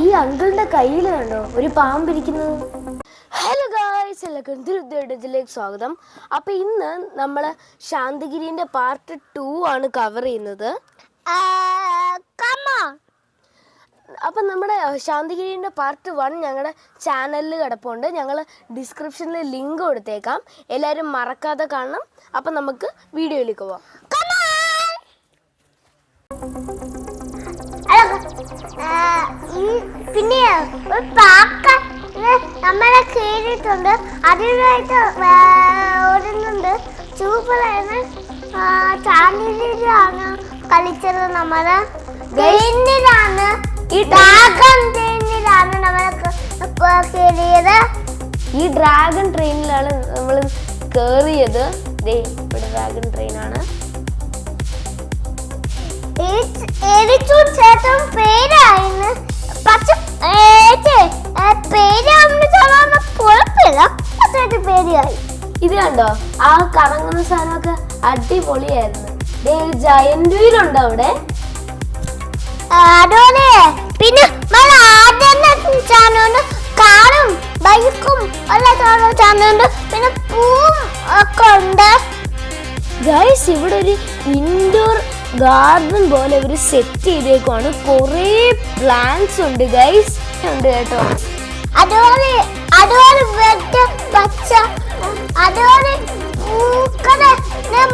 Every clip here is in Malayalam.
ഈ അങ്കിളിന്റെ കയ്യിൽ കണ്ടോ? ഒരു പാമ്പിരിക്കുന്നത്. ഹലോ ഗായ്സ് എല്ലാവർക്കും തിരുവനന്തപുരത്തിലേക്ക് സ്വാഗതം. അപ്പോൾ ഇന്ന് നമ്മൾ ശാന്തിഗിരിന്റെ പാർട്ട് ടു ആണ് കവർ ചെയ്യുന്നത്. അപ്പം നമ്മുടെ ശാന്തിഗിരിന്റെ പാർട്ട് വൺ ഞങ്ങളുടെ ചാനലിൽ കിടപ്പുണ്ട്. ഞങ്ങൾ ഡിസ്ക്രിപ്ഷനിൽ ലിങ്ക് കൊടുത്തേക്കാം. എല്ലാവരും മറക്കാതെ കാണണം. അപ്പം നമുക്ക് വീഡിയോയിലേക്ക് പോവാം. പിന്നെ ഒരു പാക്ക നമ്മളെ കയറിയിട്ടുണ്ട് അതിനായിട്ട് ഓടുന്നുണ്ട്. ചൂപ്പറാണ് ചാനലിലാണ് കളിച്ചത് നമ്മൾ. ട്രെയിനിലാണ് ഈ ഡ്രാഗൺ ട്രെയിനിലാണ് നമ്മൾ കയറിയത് ഈ ഡ്രാഗൺ ട്രെയിനിലാണ് നമ്മൾ കയറിയത് ഇവിടെ ഡ്രാഗൺ ട്രെയിനാണ്. ചേട്ടൻ പേരായിരുന്നു. പക്ഷെ പേരാവുന്ന സാധാരണ കുഴപ്പമില്ല. പക്ഷേ പേരായി. ഇത് കണ്ടോ? ആ കറങ്ങുന്ന സാധനമൊക്കെ അടിപൊളിയായിരുന്നു. ജയന്റ് വീലുണ്ട് അവിടെ? അതുപോലെ. പിന്നെ നമ്മൾ ആദ്യം ചാനലുണ്ട് കാറും ബൈക്കും ഉള്ള ചാനലുണ്ട് പിന്നെ പൂവും ഒക്കെ ഉണ്ട്. ഗൈസ് ഇവിടെ ഒരു ഇൻഡോർ ഗാർഡൻ പോലെ ഇവർ സെറ്റ് ചെയ്തേക്കുവാണ്. കുറേ പ്ലാന്റ്സ് ഉണ്ട് ഗൈസ് ഉണ്ട് കേട്ടോ. അതുപോലെ അതുപോലെ പച്ച അതുപോലെ പൂക്കൾ.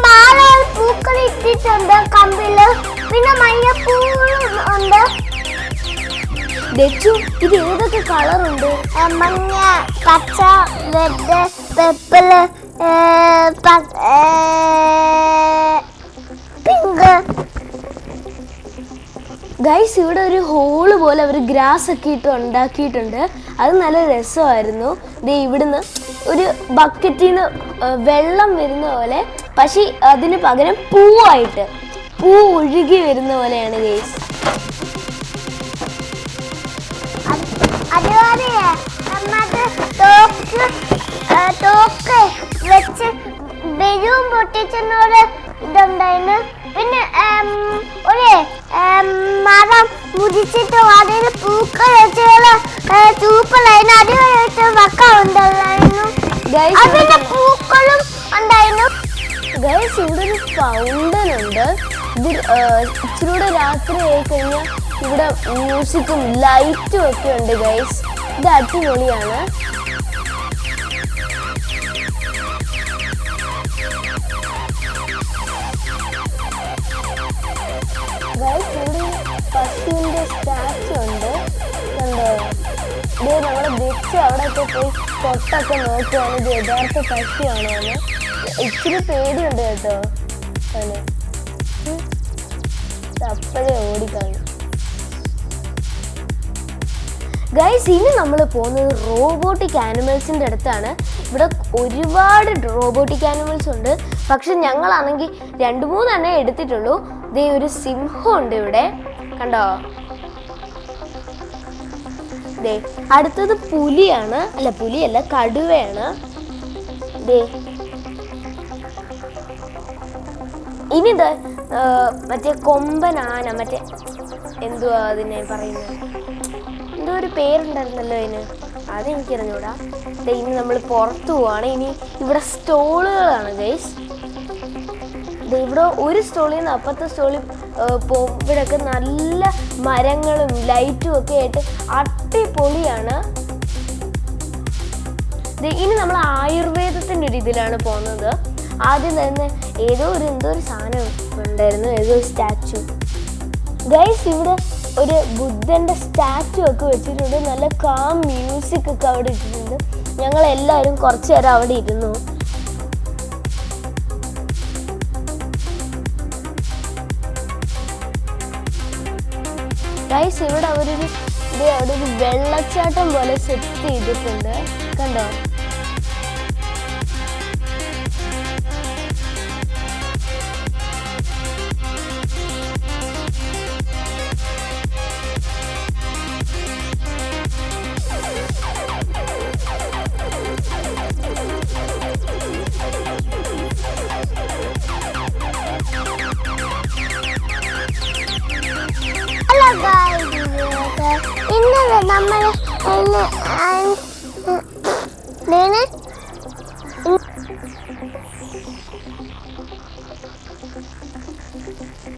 മാല പൂക്കൾ ഇട്ടിട്ടുണ്ട് കമ്പിൽ. പിന്നെ മഞ്ഞപ്പൂവും ഉണ്ട്. ഇത് ഏതൊക്കെ കളറുണ്ട് മഞ്ഞ പച്ച റെഡ് പെപ്പിൾ ഗൈസ് ഇവിടെ ഒരു ഹോൾ പോലെ അവർ ഗ്രാസ് ഒക്കെ ഇട്ട് ഉണ്ടാക്കിയിട്ടുണ്ട്. അത് നല്ല രസമായിരുന്നു. ദേ ഇവിടുന്ന് ഒരു ബക്കറ്റിൽ നിന്ന് വെള്ളം വരുന്ന പോലെ പക്ഷേ അതിന് പകരം പൂവായിട്ട് പൂ ഒഴുകി വരുന്ന പോലെയാണ് ഗൈസ് വെച്ച് ബലൂൺ പൊട്ടിച്ചെന്നോട് ഇതുണ്ടായിരുന്നു മുറിച്ചിട്ട് അതിന് പൂക്കൾ വെച്ചുള്ള ചൂപ്പലായിരുന്നു അതിനായിട്ട് വക്ക ഉണ്ടായിരുന്നു. അതിന്റെ പൂക്കളും ഉണ്ടായിരുന്നു. ഗൈസ് ഇവിടെ ഒരു ഫൗണ്ടൻ ഉണ്ട്. ഇത് ഇച്ചിരി രാത്രി ആയി കഴിഞ്ഞാൽ ഇവിടെ മ്യൂസിക്കും ലൈറ്റും ഒക്കെ ഉണ്ട് ഗൈസ്. ഇത് അടിപൊളിയാണ്. ഇത് നമ്മുടെ ബിച്ച് അവിടെ ഒക്കെ പോയി പൊട്ടൊക്കെ ഇത് യഥാർത്ഥ പശുവാണോ എന്ന്. ഇച്ചിരി പേടിയുണ്ട് കേട്ടോ. അവന് അപ്പോഴേ ഓടിക്കാണു ഗൈസ് ഇനി നമ്മൾ പോകുന്നത് റോബോട്ടിക് ആനിമൽസിന്റെ അടുത്താണ്. ഇവിടെ ഒരുപാട് റോബോട്ടിക് ആനിമൽസ് ഉണ്ട്. പക്ഷെ ഞങ്ങളാണെങ്കിൽ രണ്ട് മൂന്നെണ്ണേ എടുത്തിട്ടുള്ളൂ. ഇതേ ഒരു സിംഹം ഉണ്ട് ഇവിടെ. കണ്ടോ? ദേ അടുത്തത് പുലിയാണ്. അല്ല പുലിയല്ല കടുവയാണ്. ദേ. ഇനിത് മറ്റേ കൊമ്പനാന മറ്റേ എന്തുവാ അതിനെ പറയുന്നത്? എന്തോ ഒരു പേരുണ്ടായിരുന്നല്ലോ അതിന്. അതെനിക്കറിഞ്ഞൂടാ. ഇനി നമ്മൾ പുറത്തു പോവാണ്. ഇനി ഇവിടെ സ്റ്റോളുകളാണ് ഗൈസ്. ഇവിടെ ഒരു സ്റ്റോളിൽ നിന്ന് അപ്പുറത്തെ സ്റ്റോളിൽ പോകുമ്പോഴൊക്കെ നല്ല മരങ്ങളും ലൈറ്റും ഒക്കെ ആയിട്ട് അടിപൊളിയാണ്. ഇനി നമ്മൾ ആയുർവേദത്തിന്റെ ഒരു ഇതിലാണ് പോകുന്നത്. ആദ്യം തന്നെ ഏതോ ഒരു എന്തോ ഒരു സാധനം ഉണ്ടായിരുന്നു ഏതോ ഒരു സ്റ്റാച്ചു. ഗൈസ് ഇവിടെ ഒരു ബുദ്ധന്റെ സ്റ്റാച്ചു ഒക്കെ വെച്ചിട്ടുണ്ട്. നല്ല കാം മ്യൂസിക് ഒക്കെ അവിടെ ഇട്ടിട്ടുണ്ട്. ഞങ്ങളെല്ലാവരും കുറച്ചു നേരം അവിടെ ഇരുന്നു. ഗൈസ് ഇവിടെ അവരൊരു ഒരു വെള്ളച്ചാട്ടം പോലെ സെറ്റ് ചെയ്തിട്ടുണ്ട്. കണ്ടോ? ben böyle elini böyle